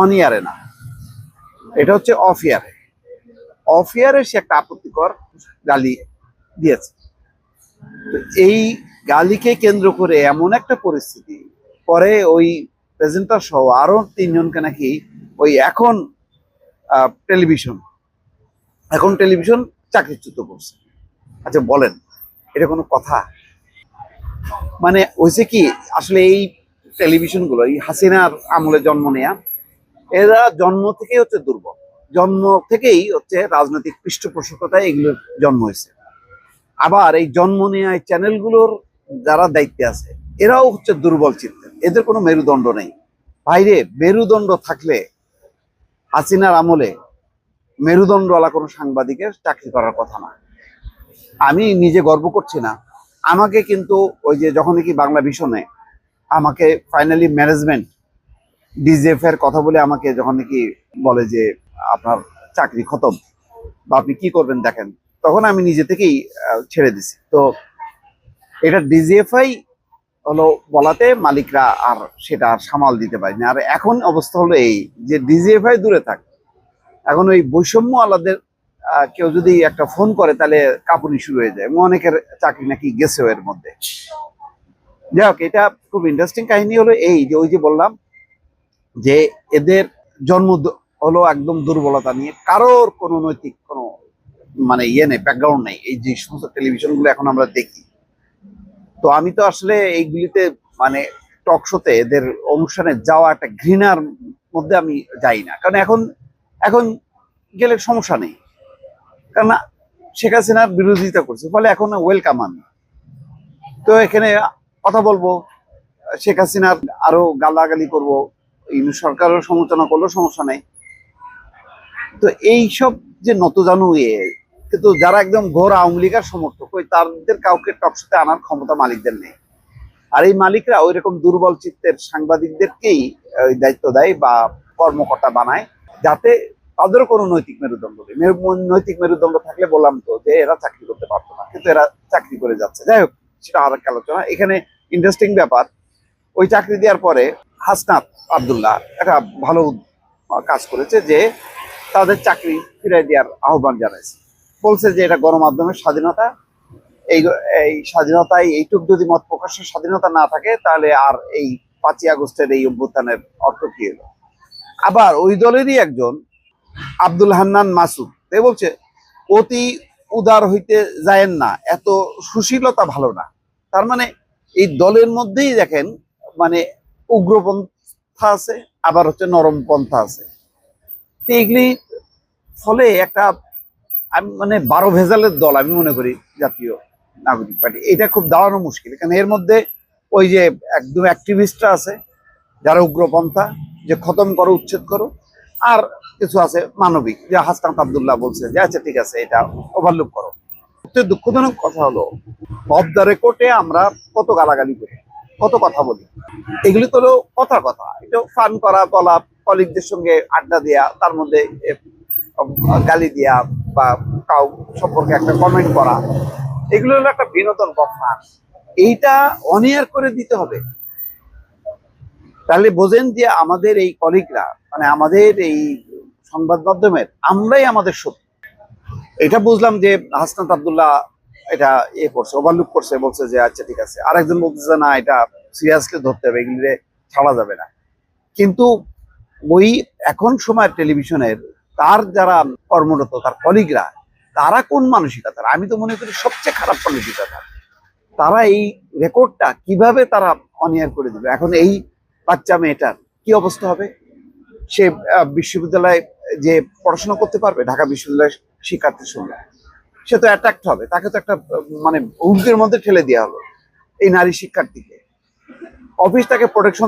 On ইয়ারে না। এটা হচ্ছে অফ ইয়ারে অফ ইয়ারে সে একটা আপত্তিকর গালি দিয়েছে। এই গালিকে কেন্দ্র করে এমন একটা পরিস্থিতি পরে ওই প্রেজেন্টার সহ আরও তিনজনকে নাকি ওই এখন টেলিভিশন এখন টেলিভিশন চাকরিচ্যুত করছে। আচ্ছা বলেন, এটা কোনো কথা? মানে হয়েছে কি, আসলে এই টেলিভিশনগুলো এই হাসিনার আমলে জন্ম নেয়া এরা জন্ম থেকেই হচ্ছে দুর্বল। জন্ম থেকেই হচ্ছে রাজনৈতিক পৃষ্ঠপোষকতায় এগুলোর জন্ম হয়েছে। আবার এই জন্ম নেওয়া চ্যানেলগুলোর যারা দায়িত্বে আছে, এরাও হচ্ছে দুর্বল চিত্তের এদের কোনো মেরুদণ্ড নেই। বাইরে মেরুদণ্ড থাকলে হাসিনার আমলে মেরুদণ্ডওয়ালা কোনো সাংবাদিকের চাকরি করার কথা না। আমি নিজে গর্ব করছি না। আমাকে কিন্তু ওই যে যখন কি বাংলা ভীষণে আমাকে ফাইনালি ম্যানেজমেন্ট ডিজিএফ এর কথা বলে আমাকে যখন নাকি বলে যে আপনার চাকরি খতম বা আপনি কি করবেন দেখেন, তখন আমি নিজে থেকেই ছেড়ে দিছি। তো এটা ডিজিএফআই হলো বলাতে মালিকরা আর সেটা আর সামাল দিতে পারেনি। আর এখন অবস্থা হলো এই যে ডিজিএফআই দূরে থাক। এখন ওই বৈষম্য আলাদের কেউ যদি একটা ফোন করে তাহলে কাঁপুনি শুরু হয়ে যায়। অনেকের চাকরি নাকি গেছেও এর মধ্যে। যাই হোক, এটা খুব ইন্টারেস্টিং কাহিনী হলো এই যে ওই যে বললাম যে এদের জন্ম হলো একদম দুর্বলতা নিয়ে। কারোর কোনো নৈতিক কোনো মানে ইয়ে নেই ব্যাকগ্রাউন্ড নেই। এই যে সমস্ত টেলিভিশনগুলো এখন আমরা দেখি। তো আমি তো আসলে এইগুলিতে মানে টক শোতে এদের অনুষ্ঠানে যাওয়া একটা ঘৃণার মধ্যে আমি যাই না। কারণ এখন এখন গেলে সমস্যা নেই। কারণ শেখ হাসিনার বিরোধিতা করছে, ফলে এখন ওয়েলকাম আমি তো এখানে কথা বলব, শেখ হাসিনার আরও গালাগালি করব। ইউনূস সরকারের সমালোচনা করলেও সমস্যা নেই। তো এইসব যে নতজানু ইয়ে কিন্তু যারা একদম ঘোর আওয়ামী লীগের সমর্থক, ওই তাদের কাউকে টকশোতে আনার ক্ষমতা মালিকদের নেই। আর এই মালিকরা ওই রকম দুর্বল চিত্তের সাংবাদিকদেরকেই, ওই দায়িত্ব দেয় বা কর্মকর্তা বানায়, যাতে তাদেরও কোনো নৈতিক মেরুদণ্ড নেই। নৈতিক মেরুদণ্ড থাকলে বললাম তো যে এরা চাকরি করতে পারতো না, কিন্তু এরা চাকরি করে যাচ্ছে। যাই হোক, সেটা আর আলোচনা। এখানে ইন্টারেস্টিং ব্যাপার, ওই চাকরি দেওয়ার পরে হাসনাত আব্দুল্লাহ একটা ভালো কাজ করেছে যে তাদের চাকরি ফিরাই দেওয়ার আহ্বান জানাইছে। বলছে যে এটা গণমাধ্যমের স্বাধীনতা। এই এই স্বাধীনতায় এইটুক যদি মত প্রকাশের স্বাধীনতা না থাকে, তাহলে আর এই পাঁচই আগস্টের এই অভ্যুত্থানের অর্থ কি হলো? আবার ওই দলেরই একজন, আব্দুল হান্নান মাসুদ, এ বলছে, অতি উদার হইতে যায়েন না, এত সুশীলতা ভালো না। তার মানে এই দলের মধ্যেই দেখেন মানে উগ্রপন্থা আছে, আবার হচ্ছে নরম পন্থা আছে। তো এগুলি ফলে একটা, আমি মানে বারো ভেজালের দল আমি মনে করি জাতীয় নাগরিক পার্টি। এটা খুব দাঁড়ানো মুশকিল, কারণ এর মধ্যে ওই যে একদম অ্যাক্টিভিস্টরা আছে, যারা উগ্রপন্থা, যে খতম করো, উচ্ছেদ করো, আর কিছু আছে মানবিক, যে হাসনাত আবদুল্লাহ বলছে যে আচ্ছা ঠিক আছে, এটা ওভারলুক করো। সবচেয়ে দুঃখজনক কথা হলো অফ দ্য রেকর্ডে আমরা কত গালাগালি করি? কত কথা বলি? এগুলি তো কথা কথা। এটা ফান করা, বলা কলিগদের সঙ্গে আড্ডা দেয়া, তার মধ্যে গালি দেয়া বা কাউ সম্পর্কে একটা কমেন্ট করা, এগুলো হলো একটা বিনোদন ফান এইটা অনিয়ার করে দিতে হবে। তাহলে বোঝেন যে আমাদের এই কলিগরা মানে আমাদের এই সংবাদ মাধ্যমের, আমরাই আমাদের শত্রু। এটা বুঝলাম যে হাসনাত আবদুল্লাহ এটা ইয়ে করছে ওভারলুক করছে, বলছে যে আচ্ছা ঠিক আছে। আরেকজন বলতেছে, না, এটা সিরিয়াসলি ধরতে হবে এগুলি ছাড়া যাবে না। কিন্তু ওই এখন সময় টেলিভিশনের তার যারা কর্মরত, তার কলিগরা তারা কোন মানসিকতার আমি তো মনে করি সবচেয়ে খারাপ মানসিকতা। তারা এই রেকর্ডটা কীভাবে তারা অনিয়ার করে দেবে? এখন এই বাচ্চা মেয়েটার কি অবস্থা হবে? সে বিশ্ববিদ্যালয়ে যে পড়াশোনা করতে পারবে? ঢাকা বিশ্ববিদ্যালয়ের শিক্ষার্থীর সঙ্গে। সে তো অ্যাট্রাক্ট হবে। তাকে তো একটা মানে হুমকির মধ্যে ঠেলে দেওয়া হলো। এই নারী শিক্ষার্থীকে। অফিস তাকে প্রোটেকশন